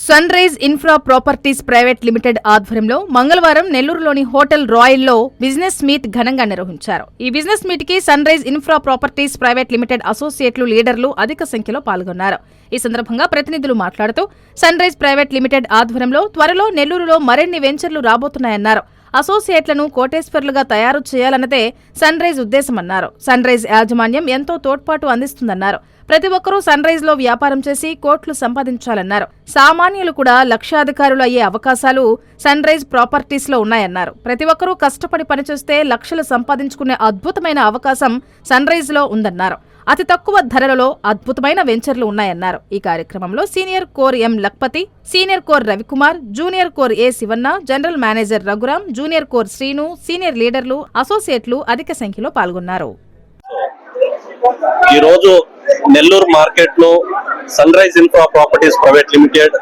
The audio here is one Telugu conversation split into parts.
Sunrise Infra Properties Private Limited ఆధ్వర్యంలో మంగళవారం నెల్లూరులోని హోటల్ రాయల్లో బిజినెస్ మీట్ ఘనంగా నిర్వహించారు. ఈ business మీట్కి Sunrise Infra Properties Private Limited అసోసియేట్లు లీడర్లు అధిక సంఖ్యలో పాల్గొన్నారు. ఈ సందర్భంగా ప్రతినిధులు మాట్లాడుతూ సన్ రైజ్ ప్రైవేట్ లిమిటెడ్ ఆధ్వర్యంలో త్వరలో నెల్లూరులో మరిన్ని వెంచర్లు రాబోతున్నాయన్నారు. అసోసియేట్లను కోటేశ్వర్లుగా తయారు చేయాలన్నదే సన్ రైజ్ ఉద్దేశమన్నారు. సన్ రైజ్ యాజమాన్యం ఎంతో తోడ్పాటు అందిస్తుందన్నారు. ప్రతి ఒక్కరూ సన్ రైజ్లో వ్యాపారం చేసి కోట్లు సంపాదించాలన్నారు. సామాన్యులు కూడా లక్షాధికారులు అయ్యే అవకాశాలు సన్ రైజ్ ప్రాపర్టీస్లో ఉన్నాయన్నారు. ప్రతి ఒక్కరూ కష్టపడి పనిచేస్తే లక్షలు సంపాదించుకునే అద్భుతమైన అవకాశం సన్ రైజ్లో ఉందన్నారు. అతి తక్కువ ధరలలో అద్భుతమైన వెంచర్లు ఉన్నాయన్నారు. ఈ కార్యక్రమంలో senior core M Lakhpati senior core Ravikumar junior core A Shivanna general manager Raghuram junior core Srinu senior లీడర్లు అసోసియేట్లు అధిక సంఖ్యలో పాల్గొన్నారు. ఈ రోజు నెల్లూరు మార్కెట్లో Sunrise infra properties private limited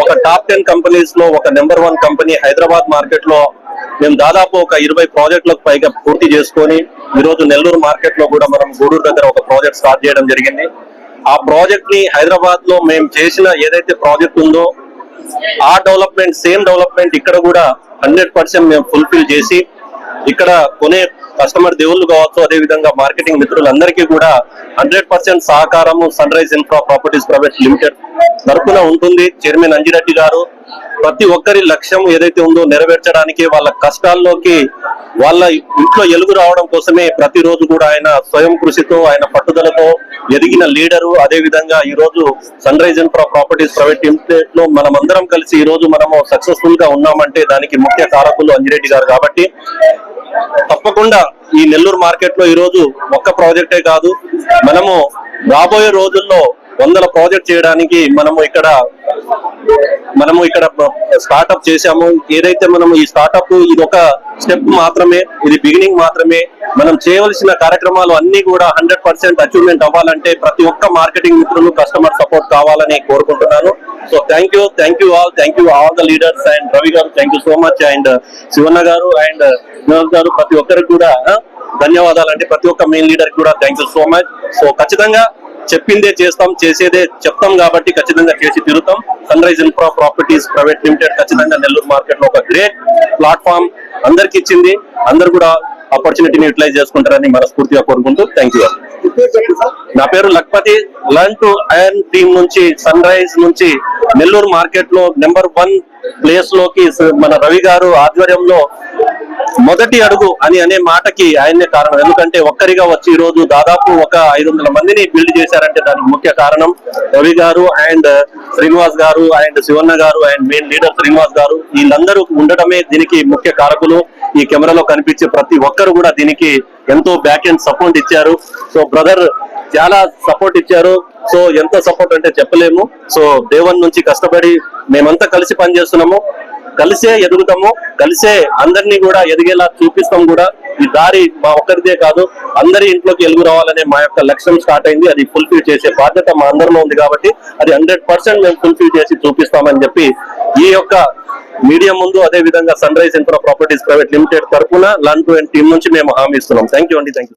ఒక టాప్ టెన్ కంపెనీస్లో ఒక నెంబర్ వన్ కంపెనీ హైదరాబాద్ మార్కెట్లో మేము దాదాపు ఒక ఇరవై ప్రాజెక్టులకు పైగా పూర్తి చేసుకొని ఈరోజు నెల్లూరు మార్కెట్లో కూడా మనం గూడూరు దగ్గర ఒక ప్రాజెక్ట్ స్టార్ట్ చేయడం జరిగింది. ఆ ప్రాజెక్ట్ని హైదరాబాద్లో మేము చేసిన ఏదైతే ప్రాజెక్ట్ ఉందో ఆ డెవలప్మెంట్ సేమ్ డెవలప్మెంట్ ఇక్కడ కూడా హండ్రెడ్ పర్సెంట్ మేము ఫుల్ఫిల్ చేసి ఇక్కడ కొనే కస్టమర్ దేవుళ్ళు కావచ్చు అదే విధంగా మార్కెటింగ్ మిత్రులందరికీ కూడా hundred percent సహకారము Sunrise infra properties private limited తరఫున ఉంటుంది. చైర్మన్ అంజిరెడ్డి గారు ప్రతి ఒక్కరి లక్ష్యం ఏదైతే ఉందో నెరవేర్చడానికి వాళ్ళ కష్టాల్లోకి వాళ్ళ ఇంట్లో ఎలుగు రావడం కోసమే ప్రతిరోజు కూడా ఆయన స్వయం కృషితో ఆయన పట్టుదలతో ఎదిగిన లీడరు. అదే విధంగా ఈ రోజు Sunrise infra properties private లిమిటెడ్లో మనం అందరం కలిసి ఈ రోజు మనము సక్సెస్ఫుల్గా ఉన్నామంటే దానికి ముఖ్య కారకులు అంజిరెడ్డి గారు కాబట్టి తప్పకుండా ఈ నెల్లూరు మార్కెట్లో ఈ రోజు ఒక్క ప్రాజెక్టే కాదు మనము రాబోయే రోజుల్లో వందల ప్రాజెక్ట్ చేయడానికి మనము ఇక్కడ మనము ఇక్కడ స్టార్ట్అప్ చేశాము. ఏదైతే మనం ఈ స్టార్ట్అప్ ఇది ఒక స్టెప్ మాత్రమే ఇది బిగినింగ్ మాత్రమే మనం చేయవలసిన కార్యక్రమాలు అన్ని కూడా హండ్రెడ్ పర్సెంట్ అచీవ్మెంట్ అవ్వాలంటే ప్రతి ఒక్క మార్కెటింగ్ మిత్రులు కస్టమర్ సపోర్ట్ కావాలని కోరుకుంటున్నాను. So thank you thank you all thank you all the leaders and Ravi garu thank you so much and Shivanna garu and Vinod గారు ప్రతి ఒక్కరికి కూడా ధన్యవాదాలు అండి ప్రతి ఒక్క మెయిన్ లీడర్ కూడా thank you so much so ఖచ్చితంగా చెప్పిందే చేస్తాం చేసేదే చెప్తాం కాబట్టి ఖచ్చితంగా చేసి తిరుగుతాం Sunrise infra properties private limited ఖచ్చితంగా నెల్లూరు మార్కెట్లో ఒక గ్రేట్ ప్లాట్ఫామ్ అందరికి ఇచ్చింది. అందరు కూడా ఆపర్చునిటీని యూటిలైజ్ చేసుకుంటారని మనస్ఫూర్తిగా కోరుకుంటూ థ్యాంక్ యూ నా పేరు Lakhpati. Learn to earn team నుంచి సన్ రైజ్ నుంచి నెల్లూరు మార్కెట్లో నెంబర్ వన్ ప్లేస్లోకి మన రవి గారు ఆధ్వర్యంలో మొదటి అడుగు అని అనే మాటకి ఆయనే కారణం. ఎందుకంటే ఒక్కరిగా వచ్చి ఈ రోజు దాదాపు ఒక ఐదు వందల మందిని బిల్డ్ చేశారంటే దానికి ముఖ్య కారణం రవి గారు అండ్ శ్రీనివాస్ గారు and Shivanna garu and main leader Srinivas గారు. వీళ్ళందరూ ఉండటమే దీనికి ముఖ్య కారకులు. ఈ కెమెరాలో కనిపించే ప్రతి ఒక్కరు కూడా దీనికి ఎంతో బ్యాక్ అండ్ సపోర్ట్ ఇచ్చారు. సో బ్రదర్ చాలా సపోర్ట్ ఇచ్చారు. సో ఎంత సపోర్ట్ అంటే చెప్పలేము. సో దేవన్ నుంచి కష్టపడి మేమంతా కలిసి పనిచేస్తున్నాము. కలిసే ఎదుగుతాము. కలిసే అందరినీ కూడా ఎదిగేలా చూపిస్తాం కూడా. ఈ దారి మా ఒక్కరిదే కాదు అందరి ఇంట్లోకి ఎలుగు రావాలనే మా యొక్క లక్ష్యం స్టార్ట్ అయింది. అది ఫుల్ఫిల్ చేసే బాధ్యత మా అందరిలో ఉంది కాబట్టి అది హండ్రెడ్ పర్సెంట్ మేము ఫుల్ఫిల్ చేసి చూపిస్తామని చెప్పి ఈ యొక్క మీడియా ముందు అదే విధంగా Sunrise infra properties private limited తరఫున లన్ టు అండ్ టీమ్ నుంచి మేము హామీ ఇస్తున్నాం. థ్యాంక్ యూ అండి థ్యాంక్ యూ